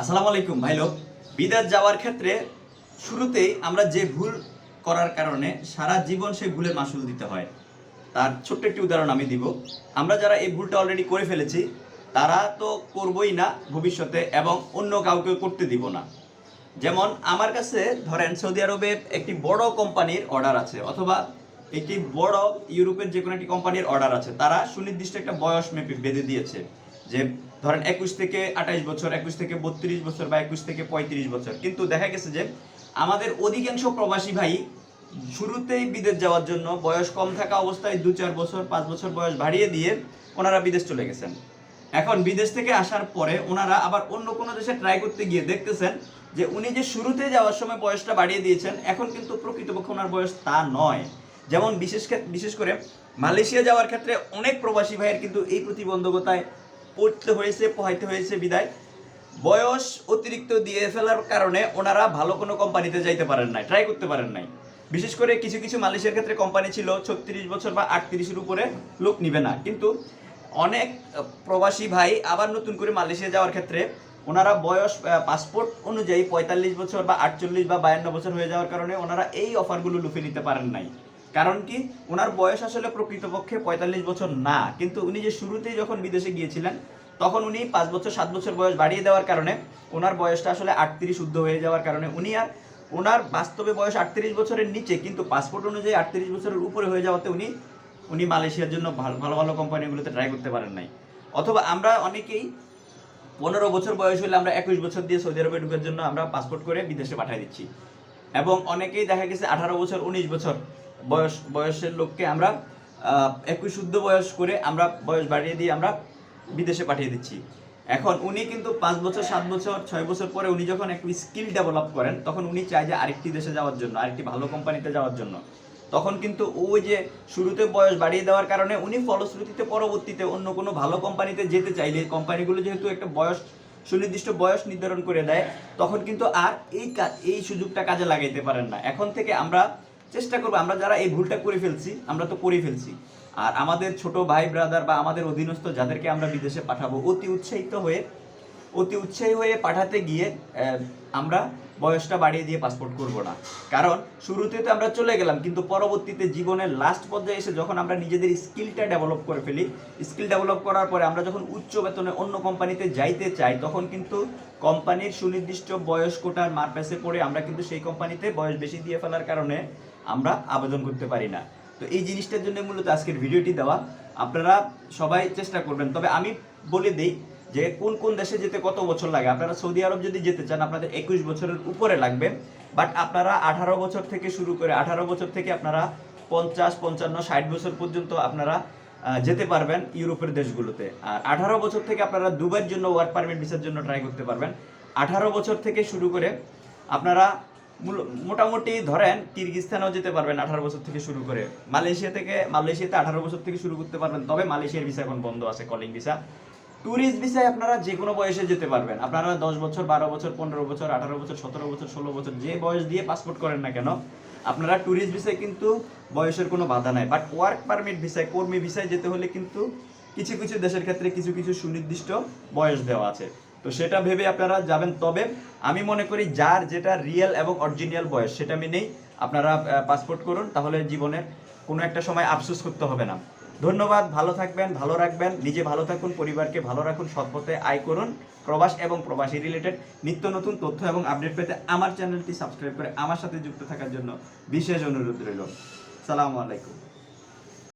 আসসালামু আলাইকুম, ভাই লোক। বিদেশ যাওয়ার ক্ষেত্রে শুরুতেই আমরা যে ভুল করার কারণে সারা জীবন সেই ভুলের মাসুল দিতে হয়। তার ছোট্ট একটি উদাহরণ আমি দিব। আমরা যারা এই ভুলটা অলরেডি করে ফেলেছি, তারা তো করবই না ভবিষ্যতে এবং অন্য কাউকে করতে দিব না। যেমন আমার কাছে ধরেন সৌদি আরবে একটি বড় কোম্পানির অর্ডার আছে, অথবা একটি বড় ইউরোপের যে কোনো একটি কোম্পানির অর্ডার আছে, তারা সুনির্দিষ্ট একটা বয়স মেপে বেঁধে দিয়েছে যে ধরেন একুশ থেকে আঠাইশ বছর, একুশ থেকে বত্রিশ বছর বা একুশ থেকে পঁয়ত্রিশ বছর। কিন্তু দেখা গেছে যে আমাদের অধিকাংশ প্রবাসী ভাই শুরুতেই বিদেশ যাওয়ার জন্য বয়স কম থাকা অবস্থায় দু চার বছর, পাঁচ বছর বয়স বাড়িয়ে দিয়ে ওনারা বিদেশ চলে গেছেন। এখন বিদেশ থেকে আসার পরে ওনারা আবার অন্য কোনো দেশে ট্রাই করতে গিয়ে দেখতেছেন যে উনি যে শুরুতে যাওয়ার সময় বয়সটা বাড়িয়ে দিয়েছেন, এখন কিন্তু প্রকৃতপক্ষে ওনার বয়স তা নয়। যেমন বিশেষ বিশেষ করে মালয়েশিয়া যাওয়ার ক্ষেত্রে অনেক প্রবাসী ভাইয়ের কিন্তু এই প্রতিবন্ধকতায় পড়তে হয়েছে, পোহাইতে হয়েছে বিদায়। বয়স অতিরিক্ত দিয়ে ফেলার কারণে ওনারা ভালো কোনো কোম্পানিতে যাইতে পারেন নাই ট্রাই করতে পারেন নাই। বিশেষ করে কিছু কিছু মালয়েশিয়ার ক্ষেত্রে কোম্পানি ছিল ছত্রিশ বছর বা আটত্রিশের উপরে লোক নিবে না। কিন্তু অনেক প্রবাসী ভাই আবার নতুন করে মালয়েশিয়া যাওয়ার ক্ষেত্রে ওনারা বয়স পাসপোর্ট অনুযায়ী পঁয়তাল্লিশ বছর বা আটচল্লিশ বা বায়ান্ন বছর হয়ে যাওয়ার কারণে ওনারা এই অফারগুলো লুফে নিতে পারেন নাই। কারণ কি? ওনার বয়স আসলে প্রকৃতপক্ষে পঁয়তাল্লিশ বছর না। কিন্তু উনি যে শুরুতেই যখন বিদেশে গিয়েছিলেন, তখন উনি পাঁচ বছর, সাত বছর বয়স বাড়িয়ে দেওয়ার কারণে ওনার বয়সটা আসলে আটত্রিশ শুদ্ধ হয়ে যাওয়ার কারণে উনি আর ওনার বাস্তবে বয়স আটত্রিশ বছরের নিচে, কিন্তু পাসপোর্ট অনুযায়ী আটত্রিশ বছরের উপরে হয়ে যাওয়াতে উনি উনি মালয়েশিয়ার জন্য ভালো ভালো ভালো কোম্পানিগুলোতে ট্রাই করতে পারেন নাই। অথবা আমরা অনেকেই পনেরো বছর বয়স হলে আমরা একুশ বছর দিয়ে সৌদি আরবে ঢুকার জন্য আমরা পাসপোর্ট করে বিদেশে পাঠিয়ে দিচ্ছি। এবং অনেকেই দেখা গেছে আঠারো বছর, উনিশ বছর বয়স, বয়সের লোককে আমরা একুশ শুদ্ধ বয়স করে আমরা বয়স বাড়িয়ে দিয়ে আমরা বিদেশে পাঠিয়ে দিচ্ছি। এখন উনি কিন্তু পাঁচ বছর, সাত বছর, ছয় বছর পরে উনি যখন একটু স্কিল ডেভেলপ করেন, তখন উনি চায় যে আরেকটি দেশে যাওয়ার জন্য, আরেকটি ভালো কোম্পানিতে যাওয়ার জন্য। তখন কিন্তু ওই যে শুরুতে বয়স বাড়িয়ে দেওয়ার কারণে উনি ফলশ্রুতিতে পরবর্তীতে অন্য কোনো ভালো কোম্পানিতে যেতে চাইলে, কোম্পানিগুলো যেহেতু একটা বয়স, সুনির্দিষ্ট বয়স নির্ধারণ করে দেয়, তখন কিন্তু আর এই এই সুযোগটা কাজে লাগাইতে পারেন না। এখন থেকে আমরা চেষ্টা করব, আমরা যারা এই ভুলটা করে ফেলছি, আমরা তো করে ফেলছি। আর আমাদের ছোট ভাই ব্রাদার বা আমাদের অধীনস্থ যাদেরকে আমরা বিদেশে পাঠাবো, অতি উৎসাহিত হয়ে, অতি উৎসাহী হয়ে পাঠাতে গিয়ে আমরা বয়সটা বাড়িয়ে দিয়ে পাসপোর্ট করব না। কারণ শুরুতে তো আমরা চলে গেলাম, কিন্তু পরবর্তীতে জীবনের লাস্ট পর্যায়ে এসে যখন আমরা নিজেদের স্কিলটা ডেভেলপ করে ফেলি স্কিল ডেভেলপ করার পরে আমরা যখন উচ্চ বেতনে অন্য কোম্পানিতে যাইতে চাই, তখন কিন্তু কোম্পানির সুনির্দিষ্ট বয়স কোটার মারপ্যাসে পড়ে আমরা কিন্তু সেই কোম্পানিতে বয়স বেশি দিয়ে ফেলার কারণে আমরা আবেদন করতে পারি না। তো এই জিনিসটার জন্য মূলত আজকের ভিডিওটি দেওয়া। আপনারা সবাই চেষ্টা করবেন। তবে আমি বলে দিই যে কোন কোন দেশে যেতে কত বছর লাগে? আপনারা সৌদি আরব যদি যেতে চান, আপনাদের একুশ বছরের উপরে লাগবে। বাট আপনারা আঠারো বছর থেকে শুরু করে আঠারো বছর থেকে আপনারা পঞ্চাশ, পঞ্চান্ন, ষাট বছর পর্যন্ত আপনারা যেতে পারবেন ইউরোপের দেশগুলোতে। আর আঠারো বছর থেকে আপনারা দুবার জন্য ওয়ার্ক পারমিট ভিসার জন্য ট্রাই করতে পারবেন। আঠারো বছর থেকে শুরু করে আপনারা মোটামুটি ধরেন কিরগিস্তানেও যেতে পারবেন আঠারো বছর থেকে শুরু করে। মালয়েশিয়া থেকে, মালয়েশিয়াতে আঠারো বছর থেকে শুরু করতে পারবেন, তবে মালয়েশিয়ার ভিসা এখন বন্ধ আছে কলিং ভিসা ট্যুরিস্ট ভিসায় আপনারা যে কোনো বয়সে যেতে পারবেন। আপনারা দশ বছর, বারো বছর, পনেরো বছর, আঠারো বছর, সতেরো বছর, ষোলো বছর যে বয়স দিয়ে পাসপোর্ট করেন না কেন, আপনারা ট্যুরিস্ট ভিসায় কিন্তু বয়সের কোনো বাধা নাই। বাট ওয়ার্ক পারমিট ভিসায় কর্মী ভিসায় যেতে হলে কিন্তু কিছু কিছু দেশের ক্ষেত্রে কিছু কিছু সুনির্দিষ্ট বয়স দেওয়া আছে। তো সেটা ভেবে আপনারা যাবেন। তবে আমি মনে করি যার যেটা রিয়েল এবং অরিজিনাল বয়স, সেটা মেনেই আপনারা পাসপোর্ট করুন, তাহলে জীবনের কোনো একটা সময় আফসোস করতে হবে না। ধন্যবাদ, ভালো থাকবেন, ভালো রাখবেন, নিজে ভালো থাকুন, পরিবারকে ভালো রাখুন সৎপথে আয় করুন, প্রবাস এবং প্রবাসী রিলেটেড নিত্য নতুন তথ্য এবং আপডেট পেতে আমার চ্যানেলটি সাবস্ক্রাইব করে আমার সাথে যুক্ত থাকার জন্য বিশেষ অনুরোধ রইল। সালামু আলাইকুম।